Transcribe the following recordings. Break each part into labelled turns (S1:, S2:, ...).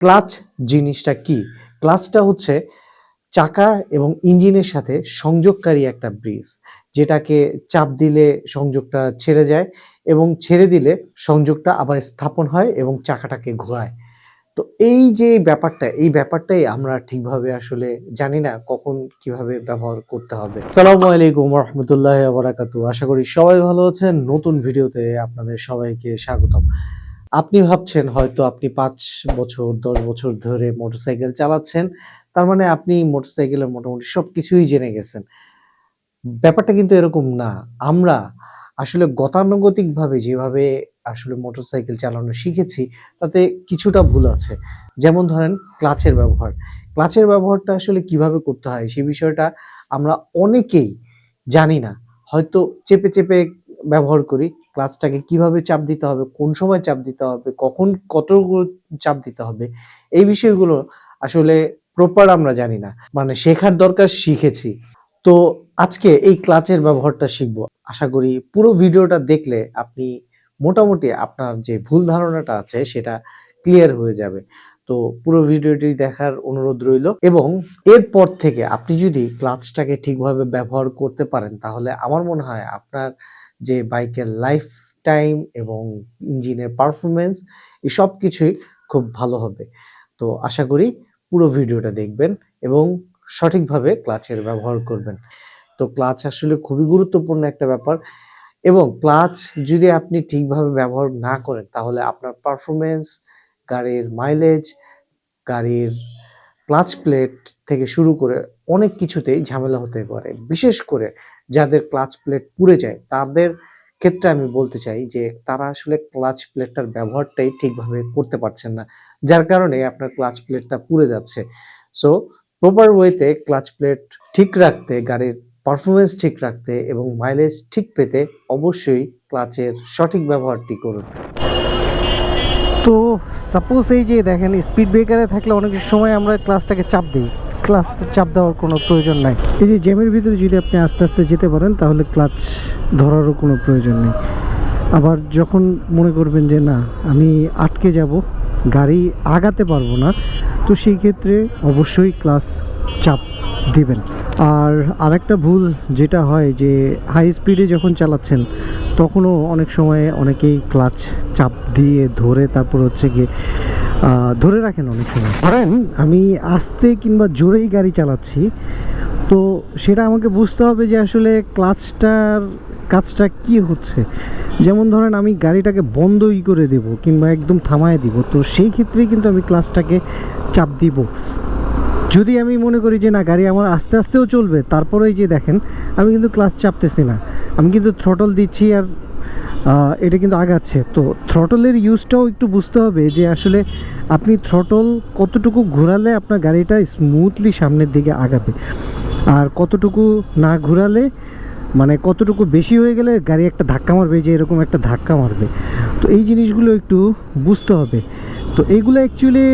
S1: Clutch জিনিসটা কি? ক্লাচটা হচ্ছে চাকা এবং ইঞ্জিনের সাথে সংযোগকারী একটা ব্রিজ, যেটাকে চাপ দিলে সংযোগটা ছেড়ে যায় এবং ছেড়ে দিলে সংযোগটা আবার স্থাপন হয় এবং চাকাটাকে ঘোরায়। তো এই যে ব্যাপারটা, এই ব্যাপারটাই আমরা ঠিকভাবে আসলে জানি না কখন কীভাবে ব্যবহার করতে হবে। সালামু আলাইকুম রহমতুল্লাহ বারাকাতু আশা করি সবাই ভালো আছেন। নতুন ভিডিওতে আপনাদের সবাইকে স্বাগতম। আপনি ভাবছেন হয়তো আপনি পাঁচ বছর, দশ বছর ধরে মোটরসাইকেল চালাচ্ছেন, তার মানে আপনি মোটরসাইকেলের মোটামুটি সব কিছুই জেনে গেছেন। ব্যাপারটা কিন্তু এরকম না। আমরা আসলে গতানুগতিকভাবে যেভাবে আসলে মোটরসাইকেল চালানো শিখেছি, তাতে কিছুটা ভুল আছে। যেমন ধরেন ক্লাচের ব্যবহার। ক্লাচের ব্যবহারটা আসলে কীভাবে করতে হয় সে বিষয়টা আমরা অনেকেই জানি না। হয়তো চেপে চেপে ব্যবহার করি ক্লাচটাকে কীভাবে চাপ দিতে হবে, কোন সময় চাপ দিতে হবে, কখন কতগুলো চাপ দিতে হবে, এই বিষয়গুলো আসলে প্রপার আমরা জানি না। মানে শেখার দরকার শিখেছি। তো আজকে এই ক্লাচের ব্যবহারটা শিখব। আশা করি পুরো ভিডিওটা দেখলে আপনি মোটামুটি আপনার যে ভুল ধারণাটা আছে সেটা ক্লিয়ার হয়ে যাবে। তো পুরো ভিডিওটি দেখার অনুরোধ রইল এবং এরপর থেকে আপনি যদি ক্লাচটাকে ঠিকভাবে ব্যবহার করতে পারেন, তাহলে আমার মনে হয় আপনার যে বাইকের লাইফ টাইম এবং ইঞ্জিনের পারফরমেন্স এই সব কিছুই খুব ভালো হবে। তো আশা করি পুরো ভিডিওটা দেখবেন এবং সঠিকভাবে ক্লাচের ব্যবহার করবেন। তো ক্লাচ আসলে খুবই গুরুত্বপূর্ণ একটা ব্যাপার এবং ক্লাচ যদি আপনি ঠিকভাবে ব্যবহার না করেন, তাহলে আপনার পারফরমেন্স গাড়ির মাইলেজ গাড়ির ক্লাচ প্লেট থেকে শুরু করে অনেক কিছুতেই ঝামেলা হতে পারে। বিশেষ করে যাদের ক্লাচ প্লেট পুড়ে যায়, তাদের ক্ষেত্রে আমি বলতে চাই যে তারা আসলে ক্লাচ প্লেটটার ব্যবহারটাই ঠিকভাবে করতে পারছেন না, যার কারণে আপনার ক্লাচ প্লেটটা পুড়ে যাচ্ছে। সো প্রপার ওয়েতে ক্লাচ প্লেট ঠিক রাখতে, গাড়ির পারফরমেন্স ঠিক রাখতে এবং মাইলেজ ঠিক পেতে অবশ্যই ক্লাচের সঠিক ব্যবহারটি করুন।
S2: তো সাপোজ এই যে দেখেন স্পিড ব্রেকারে থাকলে অনেক সময় আমরা ক্লাসটাকে চাপ দিই। ক্লাস চাপ দেওয়ার কোনো প্রয়োজন নাই। এই যে জ্যামের ভিতরে যদি আপনি আস্তে আস্তে যেতে পারেন, তাহলে ক্লাচ ধরারও কোনো প্রয়োজন নেই। আবার যখন মনে করবেন যে, না, আমি আটকে যাব, গাড়ি আগাতে পারব না, তো সেই ক্ষেত্রে অবশ্যই ক্লাস চাপ দিবেন। আর আরেকটা ভুল যেটা হয় যে হাই স্পিডে যখন চালাচ্ছেন, তখনও অনেক সময় অনেকেই ক্লাচ চাপ দিয়ে ধরে তারপর হচ্ছে গিয়ে ধরে রাখেন অনেক সময়। ধরেন আমি আস্তে কিংবা জোরেই গাড়ি চালাচ্ছি, তো সেটা আমাকে বুঝতে হবে যে আসলে ক্লাচটার কাজটা কি হচ্ছে। যেমন ধরেন আমি গাড়িটাকে বন্ধই করে দেব কিংবা একদম থামায় দিব, তো সেই ক্ষেত্রেই কিন্তু আমি ক্লাচটাকে চাপ দিব। যদি আমি মনে করি যে না, গাড়ি আমার আস্তে আস্তেও চলবে তারপরেই যে দেখেন, আমি কিন্তু ক্লাস চাপতেছি না। আমি কিন্তু থ্রটল দিচ্ছি আর এটা কিন্তু আগাচ্ছে। তো থ্রটলের ইউজটাও একটু বুঝতে হবে যে আসলে আপনি থ্রটল কতটুকু ঘোরালে আপনার গাড়িটা স্মুথলি সামনের দিকে আগাবে। আর কতটুকু না ঘোরালে মানে কতটুকু বেশি হয়ে গেলে গাড়ি একটা ধাক্কা মারবে, যে এরকম একটা ধাক্কা মারবে। তো এই জিনিসগুলো একটু বুঝতে হবে। তো এইগুলো অ্যাকচুয়ালি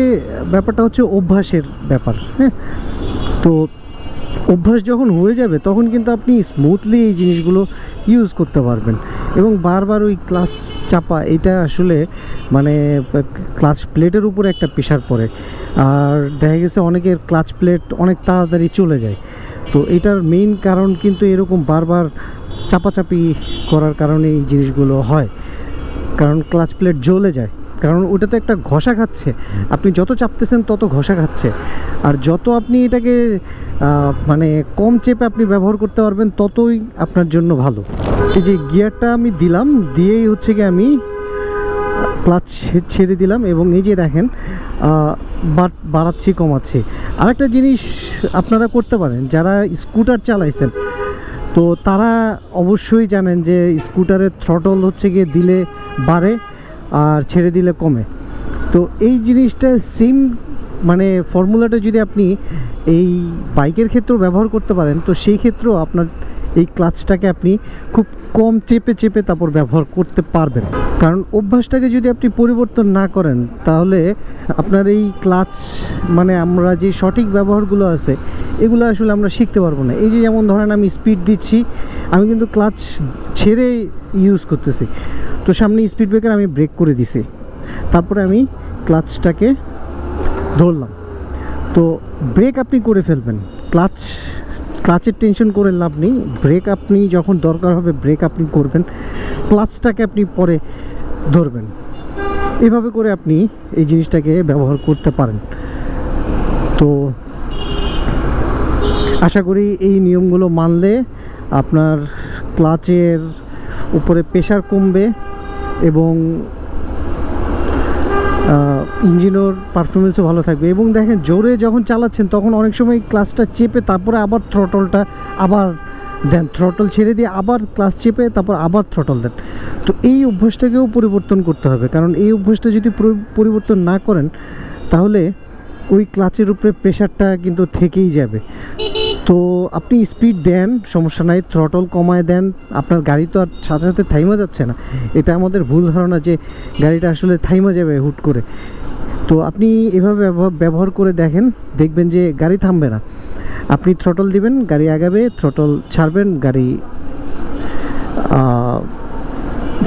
S2: ব্যাপারটা হচ্ছে অভ্যাসের ব্যাপার হ্যাঁ? তো অভ্যাস যখন হয়ে যাবে, তখন কিন্তু আপনি স্মুথলি এই জিনিসগুলো ইউজ করতে পারবেন। এবং বারবার ওই ক্লাচ চাপা, এটা আসলে মানে ক্লাচ প্লেটের উপরে একটা প্রেশার পড়ে। আর দেখা গেছে অনেকের ক্লাচ প্লেট অনেক তাড়াতাড়ি চলে যায়। তো এটার মেইন কারণ কিন্তু এরকম বারবার চাপাচাপি করার কারণে এই জিনিসগুলো হয়। কারণ ক্লাচ প্লেট জ্বলে যায়। কারণ ওটা তো একটা ঘষা খাচ্ছে। আপনি যত চাপতেছেন তত ঘষা খাচ্ছে। আর যত আপনি এটাকে মানে কম চেপে আপনি ব্যবহার করতে পারবেন ততই আপনার জন্য ভালো। এই যে গিয়ারটা আমি দিলাম, দিয়েই হচ্ছে কি আমি, ক্লাচ ছেড়ে দিলাম এবং এই যে দেখেন বাড়াচ্ছি, কমাচ্ছি। আরেকটা জিনিস আপনারা করতে পারেন, যারা স্কুটার চালাইছেন তো তারা অবশ্যই জানেন যে স্কুটারের থ্রটল হচ্ছে গিয়ে দিলে বাড়ে আর ছেড়ে দিলে কমে। তো এই জিনিসটা সেম মানে ফর্মুলাটা যদি আপনি এই বাইকের ক্ষেত্রেও ব্যবহার করতে পারেন, তো সেই ক্ষেত্রেও আপনার এই ক্লাচটাকে আপনি খুব কম চেপে চেপে তারপর ব্যবহার করতে পারবেন। কারণ অভ্যাসটাকে যদি আপনি পরিবর্তন না করেন, তাহলে আপনার এই ক্লাচ মানে আমরা যে সঠিক ব্যবহারগুলো আছে, এগুলো আসলে আমরা শিখতে পারব না। এই যে যেমন ধরেন আমি স্পিড দিচ্ছি, আমি কিন্তু ক্লাচ ছেড়ে ইউজ করতেছি। তো সামনে স্পিড ব্রেকার আমি ব্রেক করে দিছি। তারপরে আমি ক্লাচটাকে ধরলাম। তো ব্রেক আপনি করে ফেলবেন। ক্লাচ ক্লাচের টেনশন করে লাভ নেই। ব্রেক আপনি যখন দরকার হবে, ব্রেক আপনি করবেন। ক্লাচটাকে আপনি পরে ধরবেন। এভাবে করে আপনি এই জিনিসটাকে ব্যবহার করতে পারেন। তো আশা করি এই নিয়মগুলো মানলে আপনার ক্লাচের উপরে প্রেশার কমবে এবং ইঞ্জিনের পারফরমেন্সও ভালো থাকবে। এবং দেখেন, জোরে যখন চালাচ্ছেন, তখন অনেক সময় ক্লাসটা চেপে তারপরে আবার থ্রটলটা আবার দেন। থ্রটল ছেড়ে দিয়ে আবার ক্লাস চেপে তারপর আবার থ্রটল দেন। তো এই অভ্যাসটাকেও পরিবর্তন করতে হবে। কারণ এই অভ্যাসটা যদি পরিবর্তন না করেন, তাহলে ওই ক্লাচের উপরে প্রেশারটা কিন্তু থেকেই যাবে। তো আপনি স্পিড দেন, সমস্যা নাই থ্রটল কমায় দেন, আপনার গাড়ি তো আর সাথে সাথে থাইমা যাচ্ছে না। এটা আমাদের ভুল ধারণা যে গাড়িটা আসলে থাইমা যাবে হুট করে। তো আপনি এভাবে ব্যবহার- করে দেখেন, দেখবেন যে গাড়ি থামবে না। আপনি থ্রটল দিবেন, গাড়ি আগাবে থ্রটল ছাড়বেন, গাড়ি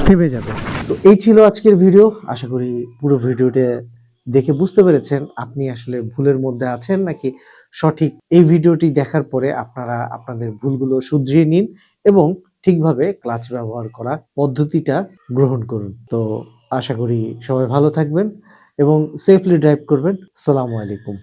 S2: থেমে যাবে।
S1: তো এই ছিল আজকের ভিডিও আশা করি পুরো ভিডিওটা দেখে বুঝতে পেরেছেন আপনি আসলে ভুলের মধ্যে আছেন নাকি সঠিক এই ভিডিওটি দেখার পরে আপনারা আপনাদের ভুলগুলো শুধরিয়ে নিন এবং ঠিকভাবে ক্লাচ ব্যবহার করা পদ্ধতিটা গ্রহণ করুন। তো আশা করি সবাই ভালো থাকবেন এবং সেফলি ড্রাইভ করবেন। সালামু আলাইকুম।